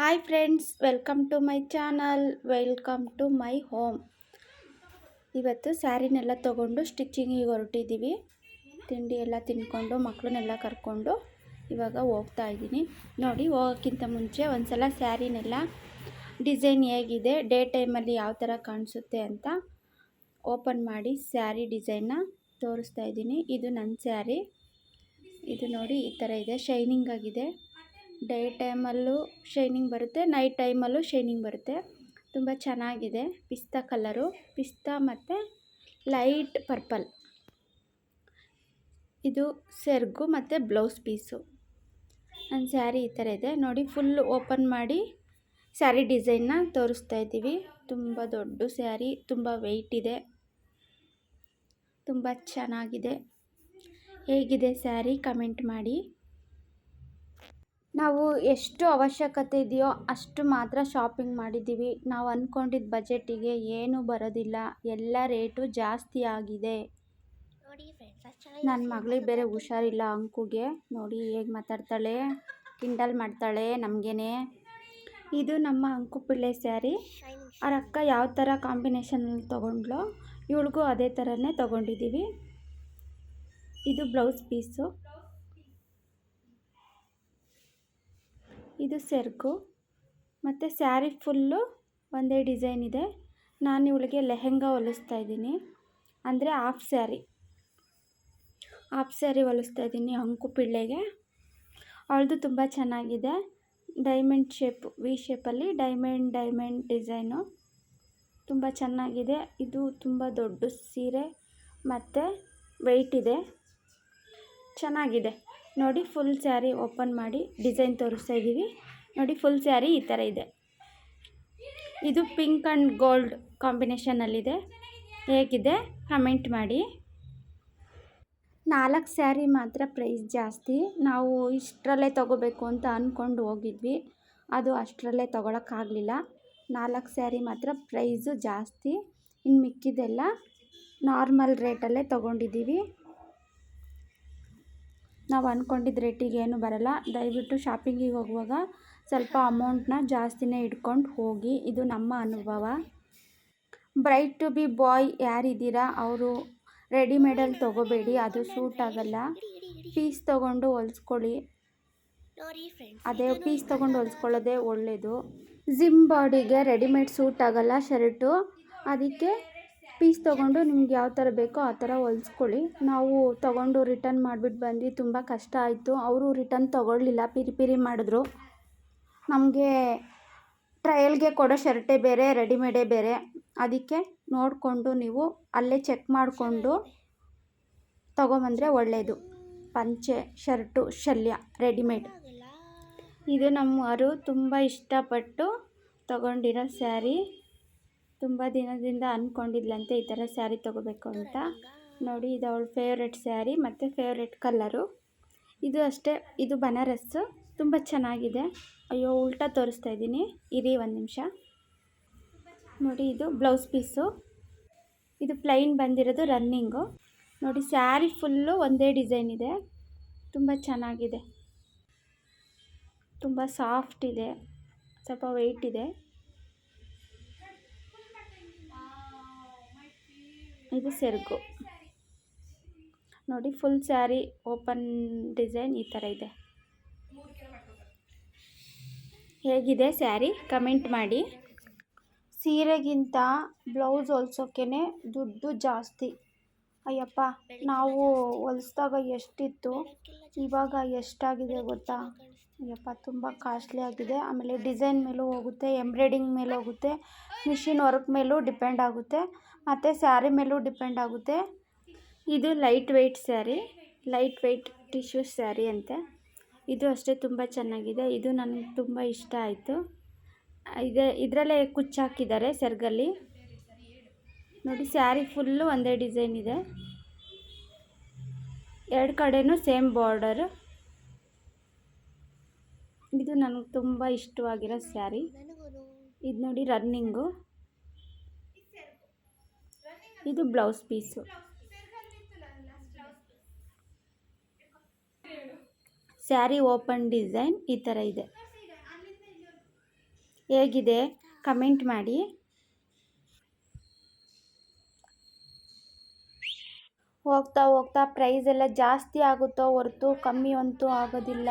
Hi friends welcome to my channel welcome to my home ಇವತ್ತು ಸ್ಯಾರಿನೆಲ್ಲ ತೊಗೊಂಡು ಸ್ಟಿಚ್ಚಿಂಗಿಗೆ ಹೊರಟಿದ್ದೀವಿ. ತಿಂಡಿ ಎಲ್ಲ ತಿನ್ಕೊಂಡು ಮಕ್ಕಳನ್ನೆಲ್ಲ ಕರ್ಕೊಂಡು ಇವಾಗ ಹೋಗ್ತಾ ಇದ್ದೀನಿ. ನೋಡಿ, ಹೋಗೋಕ್ಕಿಂತ ಮುಂಚೆ ಒಂದು ಸಲ ಸ್ಯಾರಿನೆಲ್ಲ ಡಿಸೈನ್ ಹೇಗಿದೆ ಡೇ ಟೈಮಲ್ಲಿ ಯಾವ ಥರ ಕಾಣಿಸುತ್ತೆ ಅಂತ ಓಪನ್ ಮಾಡಿ ಸ್ಯಾರಿ ಡಿಸೈನ್ನ ತೋರಿಸ್ತಾ ಇದ್ದೀನಿ. ಇದು ನನ್ನ ಸ್ಯಾರಿ. ಇದು ನೋಡಿ, ಈ ಥರ ಇದೆ. ಶೈನಿಂಗ್ ಆಗಿದೆ. ಡೇ ಟೈಮಲ್ಲೂ ಶೈನಿಂಗ್ ಬರುತ್ತೆ, ನೈಟ್ ಟೈಮಲ್ಲೂ ಶೈನಿಂಗ್ ಬರುತ್ತೆ. ತುಂಬ ಚೆನ್ನಾಗಿದೆ. ಪಿಸ್ತಾ ಕಲರು, ಪಿಸ್ತಾ ಮತ್ತು ಲೈಟ್ ಪರ್ಪಲ್. ಇದು ಸೆರ್ಗು ಮತ್ತು ಬ್ಲೌಸ್ ಪೀಸು. ನನ್ನ ಸ್ಯಾರಿ ಈ ಥರ ಇದೆ. ನೋಡಿ, ಫುಲ್ ಓಪನ್ ಮಾಡಿ ಸ್ಯಾರಿ ಡಿಸೈನ್ನ ತೋರಿಸ್ತಾ ಇದ್ದೀವಿ. ತುಂಬ ದೊಡ್ಡ ಸ್ಯಾರಿ, ತುಂಬ ವೆಯ್ಟ್ ಇದೆ. ತುಂಬ ಚೆನ್ನಾಗಿದೆ. ಹೇಗಿದೆ ಸ್ಯಾರಿ? ಕಮೆಂಟ್ ಮಾಡಿ. ನಾವು ಎಷ್ಟು ಅವಶ್ಯಕತೆ ಇದೆಯೋ ಅಷ್ಟು ಮಾತ್ರ ಶಾಪಿಂಗ್ ಮಾಡಿದ್ದೀವಿ. ನಾವು ಅಂದ್ಕೊಂಡಿದ್ದ ಬಜೆಟಿಗೆ ಏನೂ ಬರೋದಿಲ್ಲ. ಎಲ್ಲ ರೇಟು ಜಾಸ್ತಿ ಆಗಿದೆ. ನನ್ನ ಮಗಳಿಗೆ ಬೇರೆ ಹುಷಾರಿಲ್ಲ ಅಂಕುಗೆ. ನೋಡಿ ಹೇಗೆ ಮಾತಾಡ್ತಾಳೆ. ಕಿಂಡಲ್ ಮಾಡ್ತಾಳೆ ನಮಗೇನೆ. ಇದು ನಮ್ಮ ಅಂಕು ಪಿಳ್ಳೆ ಸ್ಯಾರಿ ಅವ್ರ ಅಕ್ಕ ಯಾವ ಥರ ಕಾಂಬಿನೇಷನಲ್ಲಿ ತೊಗೊಂಡ್ಲೋ ಇವಳಿಗೂ ಅದೇ ಥರನೇ ತೊಗೊಂಡಿದ್ದೀವಿ. ಇದು ಬ್ಲೌಸ್ ಪೀಸು ಇದು ಸೆರ್ಗು. ಮತ್ತು ಸ್ಯಾರಿ ಫುಲ್ಲು ಒಂದೇ ಡಿಸೈನ್ ಇದೆ. ನಾನು ಇವಳಿಗೆ ಲೆಹೆಂಗಾ ಹೊಲಿಸ್ತಾ ಇದ್ದೀನಿ. ಅಂದರೆ ಹಾಫ್ ಸ್ಯಾರಿ. ಹಾಫ್ ಸ್ಯಾರಿ ಹೊಲಿಸ್ತಾ ಇದ್ದೀನಿ ಅಂಕು ಪಿಳ್ಳೆಗೆ. ಅವಳದು ತುಂಬ ಚೆನ್ನಾಗಿದೆ. ಡೈಮಂಡ್ ಶೇಪ್, ವಿ ಶೇಪಲ್ಲಿ ಡೈಮಂಡ್ ಡೈಮಂಡ್ ಡಿಸೈನು. ತುಂಬ ಚೆನ್ನಾಗಿದೆ. ಇದು ತುಂಬ ದೊಡ್ಡ ಸೀರೆ. ಮತ್ತು ವೆಯ್ಟ್ ಇದೆ. ಚೆನ್ನಾಗಿದೆ. ನೋಡಿ ಫುಲ್ ಸ್ಯಾರಿ ಓಪನ್ ಮಾಡಿ ಡಿಸೈನ್ ತೋರಿಸ್ತಾ ಇದ್ದೀವಿ. ನೋಡಿ ಫುಲ್ ಸ್ಯಾರಿ ಈ ಥರ ಇದೆ. ಇದು ಪಿಂಕ್ ಆ್ಯಂಡ್ ಗೋಲ್ಡ್ ಕಾಂಬಿನೇಷನಲ್ಲಿದೆ ಹೇಗಿದೆ? ಕಮೆಂಟ್ ಮಾಡಿ. ನಾಲ್ಕು ಸ್ಯಾರಿ ಮಾತ್ರ ಪ್ರೈಸ್ ಜಾಸ್ತಿ. ನಾವು ಇಷ್ಟರಲ್ಲೇ ತೊಗೋಬೇಕು ಅಂತ ಅಂದ್ಕೊಂಡು ಹೋಗಿದ್ವಿ. ಅದು ಅಷ್ಟರಲ್ಲೇ ತೊಗೊಳಕ್ಕಾಗಲಿಲ್ಲ ನಾಲ್ಕು ಸ್ಯಾರಿ ಮಾತ್ರ ಪ್ರೈಸು ಜಾಸ್ತಿ. ಇನ್ನು ಮಿಕ್ಕಿದೆಲ್ಲ ನಾರ್ಮಲ್ ರೇಟಲ್ಲೇ ತೊಗೊಂಡಿದ್ದೀವಿ. ನಾವು ಅಂದ್ಕೊಂಡಿದ್ದ ರೇಟಿಗೆ ಏನು ಬರಲ್ಲ. ದಯವಿಟ್ಟು ಶಾಪಿಂಗಿಗೆ ಹೋಗುವಾಗ ಸ್ವಲ್ಪ ಅಮೌಂಟನ್ನ ಜಾಸ್ತಿನೇ ಇಟ್ಕೊಂಡು ಹೋಗಿ, ಇದು ನಮ್ಮ ಅನುಭವ. ಬ್ರೈಟ್ ಟು ಬಿ ಬಾಯ್ ಯಾರಿದ್ದೀರಾ? ಅವರು ರೆಡಿಮೇಡಲ್ಲಿ ತೊಗೋಬೇಡಿ, ಅದು ಸೂಟ್ ಆಗಲ್ಲ. ಪೀಸ್ ತೊಗೊಂಡು ಹೊಲ್ಸ್ಕೊಳ್ಳಿ. ಅದೇ ಪೀಸ್ ತೊಗೊಂಡು ಹೊಲ್ಸ್ಕೊಳ್ಳೋದೇ ಒಳ್ಳೆಯದು ಜಿಮ್ ಬಾಡಿಗೆ ರೆಡಿಮೇಡ್ ಸೂಟ್ ಆಗಲ್ಲ ಶರ್ಟು. ಅದಕ್ಕೆ ಪೀಸ್ ತೊಗೊಂಡು ನಿಮ್ಗೆ ಯಾವ ಥರ ಬೇಕೋ ಆ ಥರ ಹೊಲ್ಸ್ಕೊಳ್ಳಿ. ನಾವು ತೊಗೊಂಡು ರಿಟರ್ನ್ ಮಾಡಿಬಿಟ್ಟು ಬಂದ್ವಿ. ತುಂಬ ಕಷ್ಟ ಆಯಿತು. ಅವರು ರಿಟರ್ನ್ ತೊಗೊಳ್ಳಿಲ್ಲ. ಪಿರಿ ಪಿರಿ ಮಾಡಿದ್ರು. ನಮಗೆ ಟ್ರಯಲ್ಗೆ ಕೊಡೋ ಶರ್ಟೇ ಬೇರೆ, ರೆಡಿಮೇಡೇ ಬೇರೆ. ಅದಕ್ಕೆ ನೋಡಿಕೊಂಡು ನೀವು ಅಲ್ಲೇ ಚೆಕ್ ಮಾಡಿಕೊಂಡು ತೊಗೊಂಬಂದರೆ ಒಳ್ಳೆಯದು ಪಂಚೆ, ಶರ್ಟು, ಶಲ್ಯ, ರೆಡಿಮೇಡ್. ಇದು ನಮ್ಮವರು ತುಂಬ ಇಷ್ಟಪಟ್ಟು ತಗೊಂಡಿರೋ ಸ್ಯಾರಿ. ತುಂಬ ದಿನದಿಂದ ಅಂದ್ಕೊಂಡಿದ್ಲಂತೆ ಈ ಥರ ಸ್ಯಾರಿ ತೊಗೋಬೇಕು ಅಂತ. ನೋಡಿ, ಇದು ಅವಳ ಫೇವ್ರೆಟ್ ಸ್ಯಾರಿ ಮತ್ತು ಫೇವ್ರೆಟ್ ಕಲ್ಲರು ಇದು ಅಷ್ಟೇ, ಇದು ಬನಾರಸ್ಸು ತುಂಬ ಚೆನ್ನಾಗಿದೆ. ಅಯ್ಯೋ, ಉಲ್ಟಾ ತೋರಿಸ್ತಾ ಇದ್ದೀನಿ. ಇರಿ ಒಂದು ನಿಮಿಷ. ನೋಡಿ, ಇದು ಬ್ಲೌಸ್ ಪೀಸು ಇದು ಪ್ಲೈನ್ ಬಂದಿರೋದು ರನ್ನಿಂಗು ನೋಡಿ, ಸ್ಯಾರಿ ಫುಲ್ಲು ಒಂದೇ ಡಿಸೈನ್ ಇದೆ. ತುಂಬ ಚೆನ್ನಾಗಿದೆ. ತುಂಬ ಸಾಫ್ಟ್ ಇದೆ. ಸ್ವಲ್ಪ ವೆಯ್ಟ್ ಇದೆ. ಇದು ಸೆರಗು. ನೋಡಿ ಫುಲ್ ಸ್ಯಾರಿ ಓಪನ್ ಡಿಸೈನ್ ಈ ಥರ ಇದೆ. ಹೇಗಿದೆ ಸ್ಯಾರಿ ಕಮೆಂಟ್ ಮಾಡಿ. ಸೀರೆಗಿಂತ ಬ್ಲೌಸ್ ಹೊಲ್ಸೋಕೆ ದುಡ್ಡು ಜಾಸ್ತಿ. ಅಯ್ಯಪ್ಪ, ನಾವು ಹೊಲಿಸ್ದಾಗ ಎಷ್ಟಿತ್ತು? ಇವಾಗ ಎಷ್ಟಾಗಿದೆ ಗೊತ್ತಾ? ಅಯ್ಯಪ್ಪ, ತುಂಬ ಕಾಸ್ಟ್ಲಿ ಆಗಿದೆ. ಆಮೇಲೆ ಡಿಸೈನ್ ಮೇಲೂ ಹೋಗುತ್ತೆ ಎಂಬ್ರಾಯ್ಡಿಂಗ್ ಮೇಲೆ ಹೋಗುತ್ತೆ ಮಿಷಿನ್ ವರ್ಕ್ ಮೇಲೂ ಡಿಪೆಂಡ್ ಆಗುತ್ತೆ. ಮತ್ತು ಸ್ಯಾರಿ ಮೇಲೂ ಡಿಪೆಂಡ್ ಆಗುತ್ತೆ. ಇದು light weight sari, light weight tissue sari ಅಂತೆ. ಇದು ಅಷ್ಟೇ ತುಂಬ ಚೆನ್ನಾಗಿದೆ. ಇದು ನನಗೆ ತುಂಬ ಇಷ್ಟ ಆಯಿತು. ಇದೆ, ಇದರಲ್ಲೇ ಕುಚ್ಚಾಕಿದ್ದಾರೆ ಸೆರ್ಗಲ್ಲಿ. ನೋಡಿ, ಸ್ಯಾರಿ ಫುಲ್ಲು ಒಂದೇ ಡಿಸೈನ್ ಇದೆ. ಎರಡು ಕಡೆಯೂ ಸೇಮ್ ಬಾರ್ಡರ್. ಇದು ನನಗೆ ತುಂಬ ಇಷ್ಟವಾಗಿರೋ ಸ್ಯಾರಿ. ಇದು ನೋಡಿ ರನ್ನಿಂಗು. ಇದು blouse piece. Sari open design ಈ ಥರ ಇದೆ. ಹೇಗಿದೆ? ಕಮೆಂಟ್ ಮಾಡಿ. ಹೋಗ್ತಾ ಹೋಗ್ತಾ ಪ್ರೈಸ್ ಎಲ್ಲ ಜಾಸ್ತಿ ಆಗುತ್ತೋ ಹೊರತು ಕಮ್ಮಿ ಅಂತೂ ಆಗೋದಿಲ್ಲ.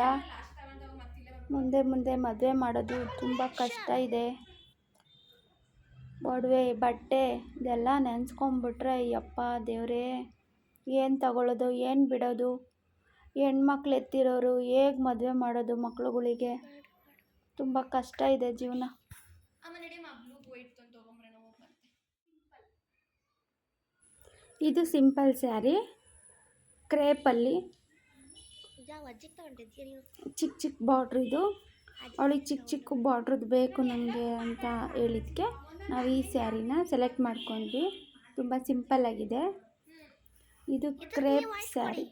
ಮುಂದೆ ಮುಂದೆ ಮದುವೆ ಮಾಡೋದು ತುಂಬ ಕಷ್ಟ ಇದೆ. ಒಡವೆ ಬಟ್ಟೆ ಇದೆಲ್ಲ ನೆನೆಸ್ಕೊಂಬಿಟ್ರೆ, ಯಪ್ಪ ದೇವರೇ, ಏನು ತಗೊಳ್ಳೋದು ಏನು ಬಿಡೋದು? ಹೆಣ್ಮಕ್ಳು ಎತ್ತಿರೋರು ಹೇಗೆ ಮದುವೆ ಮಾಡೋದು ಮಕ್ಳುಗಳಿಗೆ? ತುಂಬ ಕಷ್ಟ ಇದೆ ಜೀವನ. ಇದು ಸಿಂಪಲ್ ಸ್ಯಾರಿ, ಕ್ರೇಪಲ್ಲಿ. ಚಿಕ್ಕ ಚಿಕ್ಕ ಬಾರ್ಡ್ರ್ ಇದು. ಅವಳಿಗೆ ಚಿಕ್ಕ ಚಿಕ್ಕ ಬಾರ್ಡ್ರದ್ದು ಬೇಕು ನನಗೆ ಅಂತ ಹೇಳಿದ್ಕೆ. ನಾವು ಈ ಸ್ಯಾರಿನ ಸೆಲೆಕ್ಟ್ ಮಾಡ್ಕೊಂಡ್ವಿ. ತುಂಬ ಸಿಂಪಲ್ ಆಗಿದೆ. ಇದು ಕ್ರೇಪ್ ಸ್ಯಾರಿ.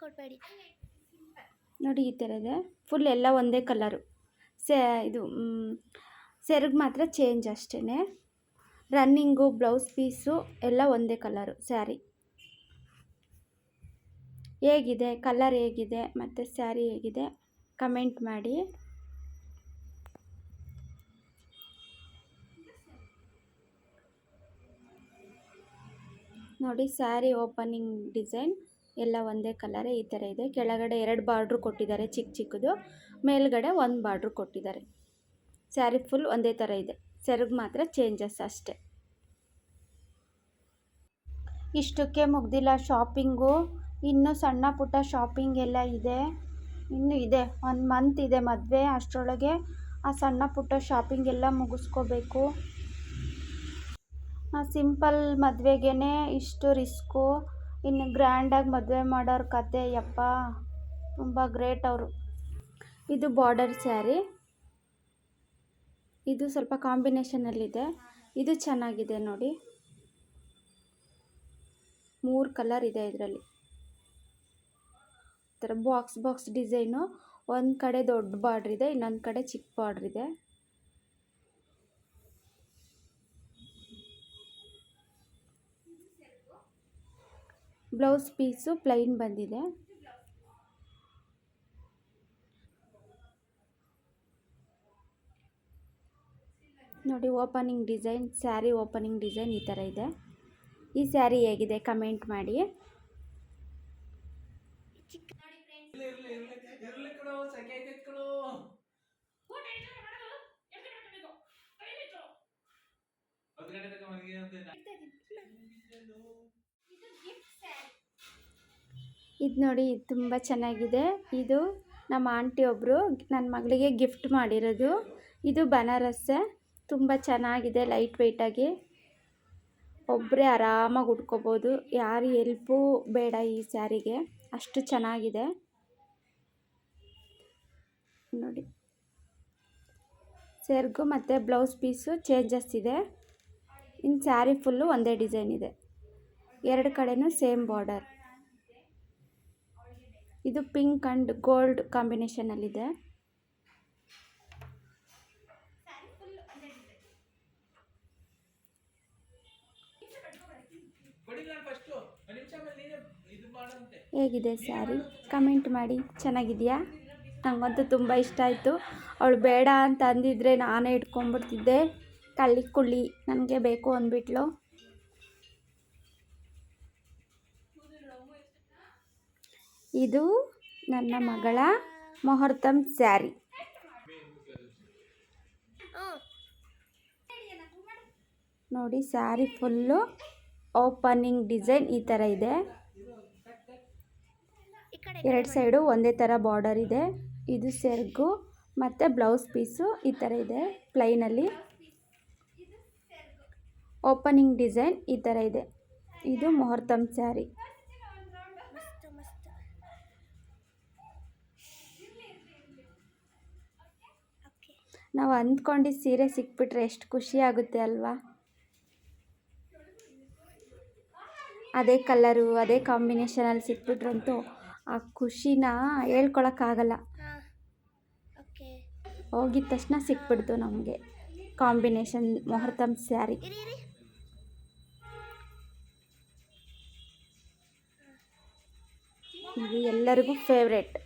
ಕೊಡಬೇಡಿ. ನೋಡಿ ಈ ಥರ ಇದೆ ಫುಲ್ ಎಲ್ಲ ಒಂದೇ ಕಲರು. ಸೆ ಇದು ಸೆರಗು ಮಾತ್ರ ಚೇಂಜ್ ಅಷ್ಟೇ ರನ್ನಿಂಗು ಬ್ಲೌಸ್ ಪೀಸು ಎಲ್ಲ ಒಂದೇ ಕಲರು ಸ್ಯಾರಿ. ಹೇಗಿದೆ? ಕಲರ್ ಹೇಗಿದೆ? ಮತ್ತು ಸ್ಯಾರಿ ಹೇಗಿದೆ? ಕಮೆಂಟ್ ಮಾಡಿ. ನೋಡಿ, ಸ್ಯಾರಿ ಓಪನಿಂಗ್ ಡಿಸೈನ್ ಎಲ್ಲ ಒಂದೇ ಕಲರೇ, ಈ ಥರ ಇದೆ. ಕೆಳಗಡೆ ಎರಡು ಬಾರ್ಡ್ರು ಕೊಟ್ಟಿದ್ದಾರೆ ಚಿಕ್ಕ ಚಿಕ್ಕದು. ಮೇಲ್ಗಡೆ ಒಂದು ಬಾರ್ಡ್ರು ಕೊಟ್ಟಿದ್ದಾರೆ. ಸ್ಯಾರಿ ಫುಲ್ ಒಂದೇ ಥರ ಇದೆ. ಸೆರಗು ಮಾತ್ರ ಚೇಂಜಸ್ ಅಷ್ಟೆ. ಇಷ್ಟಕ್ಕೆ ಮುಗ್ದಿಲ್ಲ ಶಾಪಿಂಗು. ಇನ್ನೂ ಸಣ್ಣ ಪುಟ್ಟ ಶಾಪಿಂಗ್ ಎಲ್ಲ ಇದೆ. ಇನ್ನೂ ಇದೆ. ಒಂದು ಮಂತ್ ಇದೆ ಮದುವೆ. ಅಷ್ಟರೊಳಗೆ ಆ ಸಣ್ಣ ಪುಟ್ಟ ಶಾಪಿಂಗ್ ಎಲ್ಲ ಮುಗಿಸ್ಕೋಬೇಕು. ಸಿಂಪಲ್ ಮದುವೆಗೇ ಇಷ್ಟು ರಿಸ್ಕು. ಇನ್ನು ಗ್ರ್ಯಾಂಡಾಗಿ ಮದುವೆ ಮಾಡೋರ ಕತೆ ಯಪ್ಪ, ತುಂಬ ಗ್ರೇಟ್ ಅವರು. ಇದು ಬಾರ್ಡರ್ ಸ್ಯಾರಿ. ಇದು ಸ್ವಲ್ಪ ಕಾಂಬಿನೇಷನಲ್ಲಿದೆ. ಇದು ಚೆನ್ನಾಗಿದೆ ನೋಡಿ. ಮೂರು ಕಲರ್ ಇದೆ ಇದರಲ್ಲಿ. ಈ ಥರ ಬಾಕ್ಸ್ ಬಾಕ್ಸ್ ಡಿಸೈನು. ಒಂದು ಕಡೆ ದೊಡ್ಡ ಬಾರ್ಡ್ರ್ ಇದೆ ಇನ್ನೊಂದು ಕಡೆ ಚಿಕ್ಕ ಬಾರ್ಡ್ರ್ ಇದೆ ಬ್ಲೌಸ್ ಪೀಸು ಪ್ಲೈನ್ ಬಂದಿದೆ ನೋಡಿ opening design sari opening design ಈ ಥರ ಇದೆ ಈ ಸ್ಯಾರಿ ಹೇಗಿದೆ ಕಮೆಂಟ್ ಮಾಡಿ ಇರ್ಲಿ ಇದು ನೋಡಿ, ಇದು ತುಂಬ ಚೆನ್ನಾಗಿದೆ. ಇದು ನಮ್ಮ ಆಂಟಿ ಒಬ್ಬರು ನನ್ನ ಮಗಳಿಗೆ ಗಿಫ್ಟ್ ಮಾಡಿರೋದು. ಇದು ಬನಾರಸ್ಸೆ. ತುಂಬ ಚೆನ್ನಾಗಿದೆ ಲೈಟ್ ವೆಯ್ಟಾಗಿ ಒಬ್ಬರೇ ಆರಾಮಾಗಿ ಉಟ್ಕೋಬೋದು. ಯಾರು ಎಲ್ಪೂ ಬೇಡ ಈ ಸ್ಯಾರಿಗೆ. ಅಷ್ಟು ಚೆನ್ನಾಗಿದೆ. ನೋಡಿ. ಸೇರ್ಗು ಮತ್ತು ಬ್ಲೌಸ್ ಪೀಸು ಚೇಂಜಸ್ ಇದೆ. ಇನ್ನು ಸ್ಯಾರಿ ಫುಲ್ಲು ಒಂದೇ ಡಿಸೈನ್ ಇದೆ. ಎರಡು ಕಡೆಯೂ ಸೇಮ್ ಬಾರ್ಡರ್ ಇದು ಪಿಂಕ್ ಆ್ಯಂಡ್ ಗೋಲ್ಡ್ ಕಾಂಬಿನೇಷನಲ್ಲಿದೆ ಹೇಗಿದೆ ಸ್ಯಾರಿ? ಕಮೆಂಟ್ ಮಾಡಿ. ಚೆನ್ನಾಗಿದೆಯಾ? ನನಗಂತೂ ತುಂಬ ಇಷ್ಟ ಆಯಿತು. ಅವಳು ಬೇಡ ಅಂತ ಅಂದಿದ್ರೆ ನಾನೇ ಇಟ್ಕೊಂಡ್ಬಿಡ್ತಿದ್ದೆ. ಕಳ್ಳಿ ಕುಳ್ಳಿ, ನನಗೆ ಬೇಕು ಅಂದ್ಬಿಟ್ಲು. ಇದು ನನ್ನ ಮಗಳ ಮೊಹರ್ತಮ್ ಸ್ಯಾರಿ. ನೋಡಿ, ಸ್ಯಾರಿ ಫುಲ್ಲು ಓಪನಿಂಗ್ ಡಿಸೈನ್ ಈ ಥರ ಇದೆ. ಎರಡು ಸೈಡು ಒಂದೇ ಥರ ಬಾರ್ಡರ್ ಇದೆ. ಇದು ಸೆರ್ಗು ಮತ್ತು ಬ್ಲೌಸ್ ಪೀಸು ಈ ಥರ ಇದೆ ಪ್ಲೈನಲ್ಲಿ ಓಪನಿಂಗ್ ಡಿಸೈನ್ ಈ ಥರ ಇದೆ. ಇದು ಮೊಹರ್ತಮ್ ಸ್ಯಾರಿ. ನಾವು ಅಂದ್ಕೊಂಡಿದ್ದ ಸೀರೆ ಸಿಕ್ಬಿಟ್ರೆ ಎಷ್ಟು ಖುಷಿ ಆಗುತ್ತೆ ಅಲ್ವಾ? ಅದೇ ಕಲರು ಅದೇ ಕಾಂಬಿನೇಷನಲ್ಲಿ ಸಿಕ್ಬಿಟ್ರಂತೂ ಆ ಖುಷಿನ ಹೇಳ್ಕೊಳಕ್ಕಾಗಲ್ಲ ಹೋಗಿದ ತಕ್ಷಣ ಸಿಕ್ಬಿಡ್ತು ನಮಗೆ ಕಾಂಬಿನೇಷನ್ ಮುಹೂರ್ತಮ್ ಸ್ಯಾರಿ ಇದು ಎಲ್ಲರಿಗೂ ಫೇವ್ರೆಟ್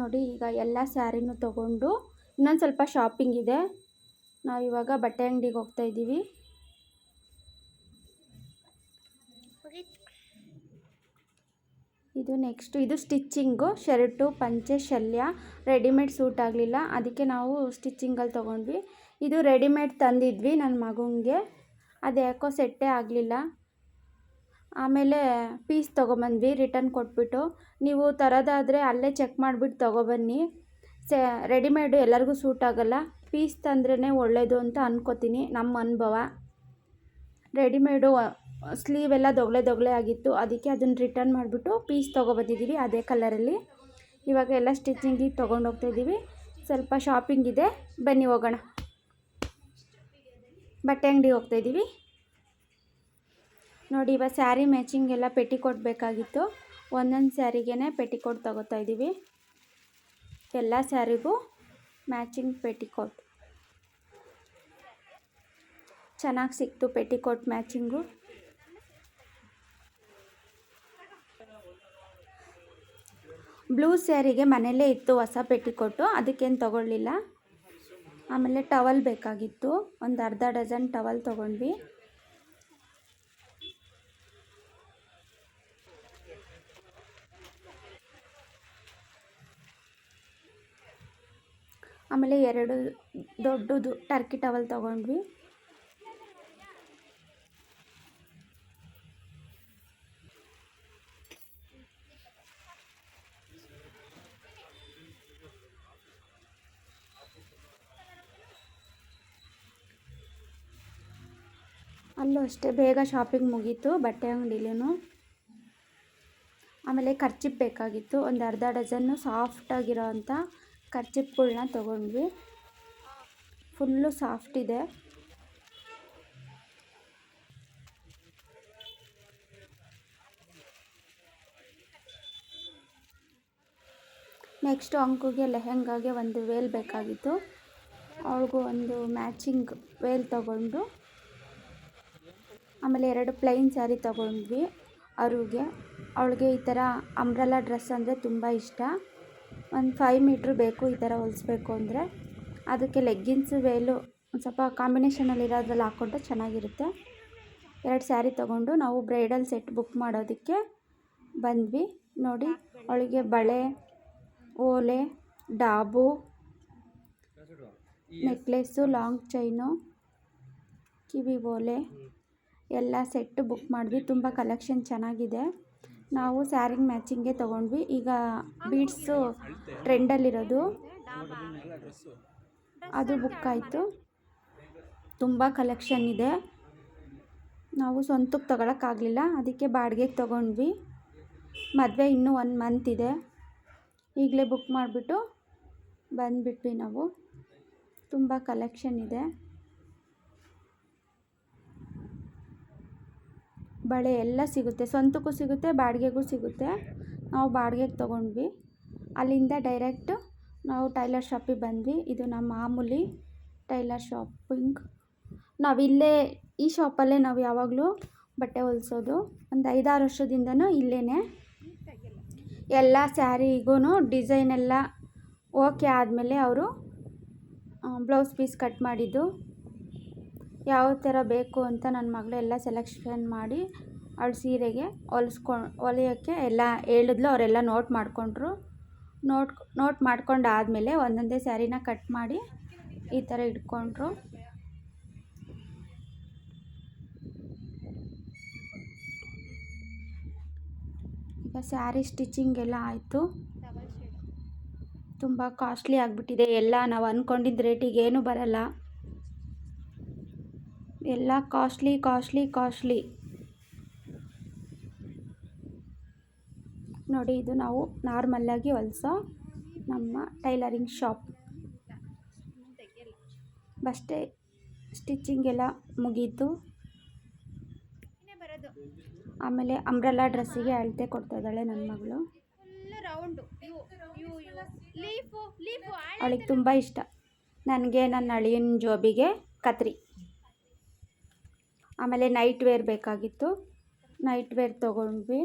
ನೋಡಿ, ಈಗ ಎಲ್ಲ ಸ್ಯಾರಿನೂ ತೊಗೊಂಡು ಇನ್ನೊಂದು ಸ್ವಲ್ಪ ಶಾಪಿಂಗ್ ಇದೆ. ನಾವಿವಾಗ ಬಟ್ಟೆ ಅಂಗಡಿಗೆ ಹೋಗ್ತಾ ಇದ್ದೀವಿ. ಇದು ನೆಕ್ಸ್ಟು ಇದು ಸ್ಟಿಚ್ಚಿಂಗು ಶರ್ಟು, ಪಂಚೆ, ಶಲ್ಯ ರೆಡಿಮೇಡ್ ಸೂಟ್ ಆಗಲಿಲ್ಲ. ಅದಕ್ಕೆ ನಾವು ಸ್ಟಿಚ್ಚಿಂಗಲ್ಲಿ ತೊಗೊಂಡ್ವಿ. ಇದು ರೆಡಿಮೇಡ್ ತಂದಿದ್ವಿ ನನ್ನ ಮಗನಿಗೆ ಅದು ಯಾಕೋ ಸೆಟ್ಟೇ ಆಗಲಿಲ್ಲ. ಆಮೇಲೆ ಪೀಸ್ ತೊಗೊಬಂದ್ವಿ, ರಿಟರ್ನ್ ಕೊಟ್ಬಿಟ್ಟು. ನೀವು ತರೋದಾದರೆ ಅಲ್ಲೇ ಚೆಕ್ ಮಾಡಿಬಿಟ್ಟು ತೊಗೊಬನ್ನಿ. ಸೆ, ರೆಡಿಮೇಡು ಎಲ್ಲರಿಗೂ ಸೂಟ್ ಆಗೋಲ್ಲ. ಪೀಸ್ ತಂದ್ರೇ ಒಳ್ಳೆಯದು ಅಂತ ಅಂದ್ಕೋತೀನಿ ನಮ್ಮ ಅನುಭವ. ರೆಡಿಮೇಡು ಸ್ಲೀವ್ ಎಲ್ಲ ದೊಗಳೆ ದೊಗಳೆ ಆಗಿತ್ತು, ಅದಕ್ಕೆ ಅದನ್ನು ರಿಟರ್ನ್ ಮಾಡಿಬಿಟ್ಟು ಪೀಸ್ ತೊಗೊಬಂದಿದ್ದೀವಿ ಅದೇ ಕಲರಲ್ಲಿ. ಇವಾಗ ಎಲ್ಲ ಸ್ಟಿಚಿಂಗಿಗೆ ತೊಗೊಂಡು ಹೋಗ್ತಾ ಇದ್ದೀವಿ ಸ್ವಲ್ಪ ಶಾಪಿಂಗ್ ಇದೆ, ಬನ್ನಿ ಹೋಗೋಣ. ಬಟ್ಟೆ ಅಂಗಡಿಗೆ ಹೋಗ್ತಾ ಇದ್ದೀವಿ ನೋಡಿ, ಇವಾಗ ಸ್ಯಾರಿ ಮ್ಯಾಚಿಂಗ್ ಎಲ್ಲ ಪೆಟಿಕೋಟ್ ಬೇಕಾಗಿತ್ತು. ಒಂದೊಂದು ಸ್ಯಾರಿಗೇ ಪೆಟಿಕೋಟ್ ತಗೋತಾ ಇದ್ದೀವಿ ಎಲ್ಲ ಸ್ಯಾರಿಗೂ ಮ್ಯಾಚಿಂಗ್ ಪೆಟಿಕೋಟ್ ಚೆನ್ನಾಗಿ ಸಿಕ್ತು ಪೆಟಿಕೋಟ್ ಮ್ಯಾಚಿಂಗು ಬ್ಲೂ ಸ್ಯಾರಿಗೆ ಮನೇಲೇ ಇತ್ತು ಹೊಸ ಪೆಟಿಕೋಟು ಅದಕ್ಕೇನು ತೊಗೊಳ್ಳಿಲ್ಲ. ಆಮೇಲೆ ಟವಲ್ ಬೇಕಾಗಿತ್ತು. ಒಂದು ಅರ್ಧ ಡಜನ್ ಟವಲ್ ತೊಗೊಂಡ್ವಿ. ಆಮೇಲೆ ಎರಡು ದೊಡ್ಡದು ಟರ್ಕಿ ಟವಲ್ ತೊಗೊಂಡ್ವಿ. ಅಲ್ಲೂ ಅಷ್ಟೇ, ಬೇಗ ಶಾಪಿಂಗ್ ಮುಗೀತು, ಬಟ್ಟೆ ಅಂಗಡಿಲೂ ಆಮೇಲೆ ಖರ್ಚಿಪ್ ಬೇಕಾಗಿತ್ತು ಒಂದು ಅರ್ಧ ಡಜನ್ನು ಸಾಫ್ಟಾಗಿರೋ ಅಂಥ ಖರ್ಚಿಪ್ಗಳ್ನ ತೊಗೊಂಡ್ವಿ. ಫುಲ್ಲು ಸಾಫ್ಟ್ ಇದೆ. ನೆಕ್ಸ್ಟು ಅಂಕುಗೆ ಲೆಹೆಂಗಾಗೆ ಒಂದು ವೇಲ್ ಬೇಕಾಗಿತ್ತು. ಅವಳಿಗೂ ಒಂದು ಮ್ಯಾಚಿಂಗ್ ವೇಲ್ ತಗೊಂಡು, ಆಮೇಲೆ ಎರಡು ಪ್ಲೈನ್ ಸ್ಯಾರಿ ತಗೊಂಡ್ವಿ ಅವ್ರಿಗೆ ಅವಳಿಗೆ ಈ ಥರ ಅಂಬ್ರಲ್ಲ ಡ್ರೆಸ್ ಅಂದರೆ ತುಂಬ ಇಷ್ಟ. ಒಂದು ಫೈವ್ ಮೀಟ್ರ್ ಬೇಕು ಈ ಥರ ಹೊಲಿಸ್ಬೇಕು ಅಂದರೆ ಅದಕ್ಕೆ ಲೆಗ್ಗಿನ್ಸ್ ವೇಲು ಒಂದು ಸ್ವಲ್ಪ ಕಾಂಬಿನೇಷನಲ್ಲಿ ಇರೋದ್ರಲ್ಲಿ ಹಾಕ್ಕೊಂಡ್ರೆ ಚೆನ್ನಾಗಿರುತ್ತೆ. ಎರಡು ಸ್ಯಾರಿ ತೊಗೊಂಡು ನಾವು ಬ್ರೈಡಲ್ ಸೆಟ್ ಬುಕ್ ಮಾಡೋದಕ್ಕೆ ಬಂದ್ವಿ. ನೋಡಿ, ಅವಳಿಗೆ ಬಳೆ, ಓಲೆ, ಡಾಬು ನೆಕ್ಲೆಸ್ಸು ಲಾಂಗ್ ಚೈನು ಕಿವಿ ಓಲೆ ಎಲ್ಲ ಸೆಟ್ಟು ಬುಕ್ ಮಾಡಿದ್ವಿ. ತುಂಬ ಕಲೆಕ್ಷನ್ ಚೆನ್ನಾಗಿದೆ. ನಾವು ಸ್ಯಾರಿಂಗ್ ಮ್ಯಾಚಿಂಗೆ ತೊಗೊಂಡ್ವಿ. ಈಗ ಬೀಡ್ಸು ಟ್ರೆಂಡಲ್ಲಿರೋದು. ಅದು ಬುಕ್ ಆಯಿತು. ತುಂಬ ಕಲೆಕ್ಷನ್ ಇದೆ. ನಾವು ಸ್ವಂತಕ್ಕೆ ತಗೊಳಕ್ಕಾಗಲಿಲ್ಲ. ಅದಕ್ಕೆ ಬಾಡಿಗೆಗೆ ತೊಗೊಂಡ್ವಿ. ಮದುವೆ ಇನ್ನೂ ಒನ್ ಮಂತ್ ಇದೆ. ಈಗಲೇ ಬುಕ್ ಮಾಡಿಬಿಟ್ಟು ಬಂದುಬಿಟ್ವಿ ನಾವು. ತುಂಬ ಕಲೆಕ್ಷನ್ ಇದೆ. ಬಳೆ ಎಲ್ಲ ಸಿಗುತ್ತೆ. ಸ್ವಂತಕ್ಕೂ ಸಿಗುತ್ತೆ, ಬಾಡಿಗೆಗೂ ಸಿಗುತ್ತೆ. ನಾವು ಬಾಡಿಗೆಗೆ ತೊಗೊಂಡ್ವಿ. ಅಲ್ಲಿಂದ ಡೈರೆಕ್ಟ್ ನಾವು ಟೈಲರ್ ಶಾಪಿಗೆ ಬಂದ್ವಿ. ಇದು ನಮ್ಮ ಮಾಮೂಲಿ ಟೈಲರ್ ಶಾಪಿಂಗ್ ನಾವಿಲ್ಲೇ ಈ ಶಾಪಲ್ಲೇ ನಾವು ಯಾವಾಗಲೂ ಬಟ್ಟೆ ಹೊಲಿಸೋದು. ಒಂದು ಐದಾರು ವರ್ಷದಿಂದನೂ ಇಲ್ಲೇ ಎಲ್ಲ ಸ್ಯಾರಿಗೂ ಡಿಸೈನ್ ಎಲ್ಲ ಓಕೆ ಆದಮೇಲೆ ಅವರು ಬ್ಲೌಸ್ ಪೀಸ್ ಕಟ್ ಮಾಡಿದ್ದು. ಯಾವ ಥರ ಬೇಕು ಅಂತ ನನ್ನ ಮಗಳು ಎಲ್ಲ ಸೆಲೆಕ್ಷನ್ ಮಾಡಿ ಅವಳ ಸೀರೆಗೆ ಹೊಲಿಸ್ಕೊಂಡು ಹೊಲಿಯೋಕ್ಕೆ ಎಲ್ಲ ಹೇಳಿದ್ಲು, ಅವರೆಲ್ಲ ನೋಟ್ ಮಾಡಿಕೊಂಡ್ರು. ನೋಟ್ ನೋಟ್ ಮಾಡ್ಕೊಂಡು ಆದಮೇಲೆ ಒಂದೊಂದೇ ಸ್ಯಾರಿನ ಕಟ್ ಮಾಡಿ ಈ ಥರ ಇಟ್ಕೊಂಡ್ರು. ಈಗ ಸ್ಯಾರಿ ಸ್ಟಿಚಿಂಗ್ ಎಲ್ಲ ಆಯಿತು. ತುಂಬ ಕಾಸ್ಟ್ಲಿ ಆಗಿಬಿಟ್ಟಿದೆ. ಎಲ್ಲ ನಾವು ಅಂದ್ಕೊಂಡಿದ್ದ ರೇಟಿಗೆ ಏನೂ ಬರಲ್ಲ. ಎಲ್ಲ ಕಾಸ್ಟ್ಲಿ ಕಾಸ್ಟ್ಲಿ ಕಾಸ್ಟ್ಲಿ. ನೋಡಿ, ಇದು ನಾವು ನಾರ್ಮಲ್ಲಾಗಿ ಹೊಲಿಸೋ ನಮ್ಮ ಟೈಲರಿಂಗ್ ಶಾಪ್. ಬಷ್ಟೇ ಸ್ಟಿಚಿಂಗ್ ಎಲ್ಲ ಮುಗೀತು. ಆಮೇಲೆ ಅಂಬ್ರೆಲಾ ಡ್ರೆಸ್ಸಿಗೆ ಅಳತೆ ಕೊಡ್ತಾ ಇದ್ದಾಳೆ ನನ್ನ ಮಗಳು. ಅವಳಿಗೆ ತುಂಬ ಇಷ್ಟ. ನನಗೆ ನನ್ನ ಅಳಿಯನ ಜೋಬಿಗೆ ಕತ್ರಿ. ಆಮೇಲೆ ನೈಟ್ ವೇರ್ ಬೇಕಾಗಿತ್ತು. ನೈಟ್ ವೇರ್ ತೊಗೊಂಡ್ವಿ.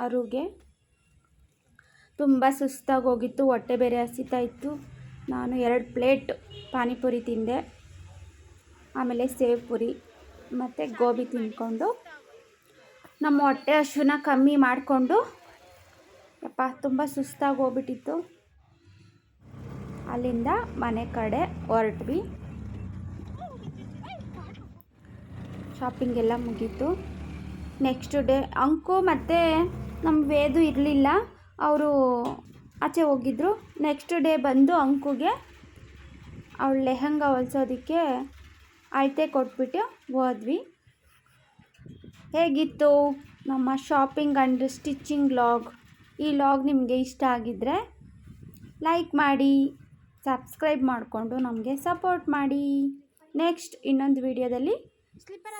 ಅರುಗೆ. ತುಂಬ ಸುಸ್ತಾಗಿ ಹೋಗಿತ್ತು, ಹೊಟ್ಟೆ ಬೇರೆ ಹಸಿತಾ ಇತ್ತು. ನಾನು ಎರಡು ಪ್ಲೇಟ್ ಪಾನಿಪುರಿ ತಿಂದೆ. ಆಮೇಲೆ ಸೇವ್ ಪುರಿ ಮತ್ತು ಗೋಬಿ ತಿಂದ್ಕೊಂಡು ನಮ್ಮ ಹೊಟ್ಟೆ ಹಶುನ ಕಮ್ಮಿ ಮಾಡಿಕೊಂಡು, ಯಪ್ಪ, ತುಂಬ ಸುಸ್ತಾಗಿ ಹೋಗ್ಬಿಟ್ಟಿತ್ತು. ಅಲ್ಲಿಂದ ಮನೆ ಕಡೆ ಹೊರಟ್ವಿ. ಶಾಪಿಂಗ್ ಎಲ್ಲ ಮುಗೀತು. ನೆಕ್ಸ್ಟ್ ಡೇ ಅಂಕು ಮತ್ತು ನಮ್ಮ ವೇದು ಇರಲಿಲ್ಲ. ಅವರು ಆಚೆ ಹೋಗಿದ್ರು. ನೆಕ್ಸ್ಟ್ ಡೇ ಬಂದು ಅಂಕುಗೆ ಅವಳು ಲೆಹಂಗ ಹೊಲ್ಸೋದಕ್ಕೆ ಅಳತೆ ಕೊಟ್ಬಿಟ್ಟು ಹೋದ್ವಿ. ಹೇಗಿತ್ತು ನಮ್ಮ ಶಾಪಿಂಗ್ ಆ್ಯಂಡ್ ಸ್ಟಿಚ್ಚಿಂಗ್ ಲಾಗ್ ಈ ಲಾಗ್ ನಿಮಗೆ ಇಷ್ಟ ಆಗಿದ್ದರೆ ಲೈಕ್ ಮಾಡಿ ಸಬ್ಸ್ಕ್ರೈಬ್ ಮಾಡಿಕೊಂಡು ನಮಗೆ ಸಪೋರ್ಟ್ ಮಾಡಿ. ನೆಕ್ಸ್ಟ್ ಇನ್ನೊಂದು ವಿಡಿಯೋದಲ್ಲಿ স্লিপার